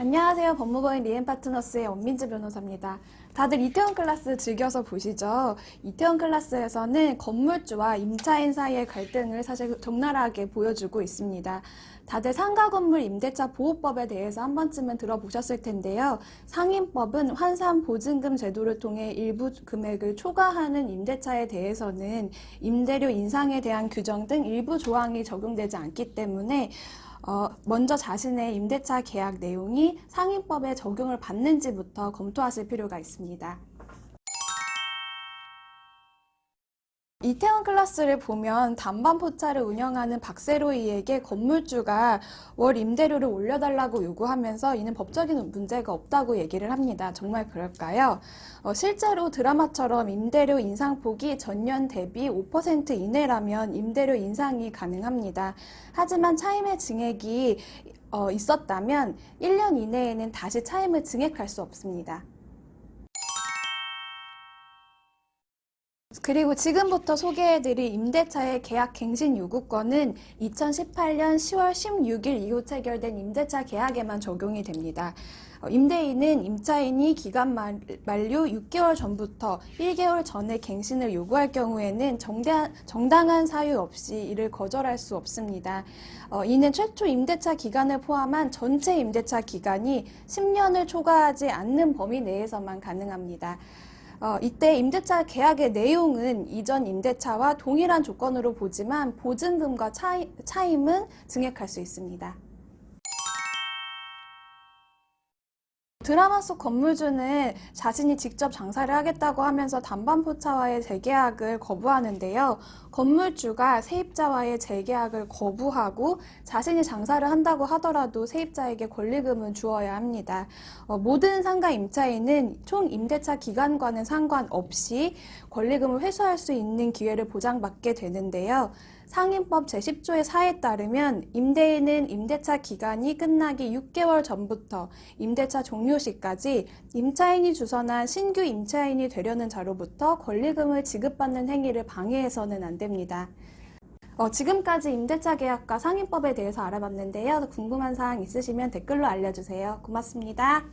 안녕하세요. 법무법인 리엠파트너스의 원민지 변호사입니다. 다들 이태원 클라스 즐겨서 보시죠. 이태원 클라스에서는 건물주와 임차인 사이의 갈등을 사실 적나라하게 보여주고 있습니다. 다들 상가 건물 임대차 보호법에 대해서 한 번쯤은 들어보셨을 텐데요. 상임법은 환산 보증금 제도를 통해 일부 금액을 초과하는 임대차에 대해서는 임대료 인상에 대한 규정 등 일부 조항이 적용되지 않기 때문에 어, 먼저 자신의 임대차 계약 내용이 상임법에 적용을 받는지부터 검토하실 필요가 있습니다. 이태원 클라스를 보면 단반 포차를 운영하는 박세로이에게 건물주가 월 임대료를 올려달라고 요구하면서 이는 법적인 문제가 없다고 얘기를 합니다. 정말 그럴까요? 어, 실제로 드라마처럼 임대료 인상폭이 전년 대비 5% 이내라면 임대료 인상이 가능합니다. 하지만 차임의 증액이 어, 있었다면 1년 이내에는 다시 차임을 증액할 수 없습니다. 그리고 지금부터 소개해드릴 임대차의 계약 갱신 요구권은 2018년 10월 16일 이후 체결된 임대차 계약에만 적용이 됩니다. 어, 임대인은 임차인이 기간 만- 만료 6개월 전부터 1개월 전에 갱신을 요구할 경우에는 정당한 사유 없이 이를 거절할 수 없습니다. 어, 이는 최초 임대차 기간을 포함한 전체 임대차 기간이 10년을 초과하지 않는 범위 내에서만 가능합니다. 어, 이때 임대차 계약의 내용은 이전 임대차와 동일한 조건으로 보지만 보증금과 차이, 차임은 증액할 수 있습니다. 드라마 속 건물주는 자신이 직접 장사를 하겠다고 하면서 단반포차와의 재계약을 거부하는데요. 건물주가 세입자와의 재계약을 거부하고 자신이 장사를 한다고 하더라도 세입자에게 권리금은 주어야 합니다. 어, 모든 상가 임차인은 총 임대차 기간과는 상관없이 권리금을 회수할 수 있는 기회를 보장받게 되는데요. 상임법 제10조의 4에 따르면 임대인은 임대차 기간이 끝나기 6개월 전부터 임대차 종료 시까지 임차인이 주선한 신규 임차인이 되려는 자로부터 권리금을 지급받는 행위를 방해해서는 안 됩니다. 어, 지금까지 임대차 계약과 상임법에 대해서 알아봤는데요. 궁금한 사항 있으시면 댓글로 알려주세요. 고맙습니다.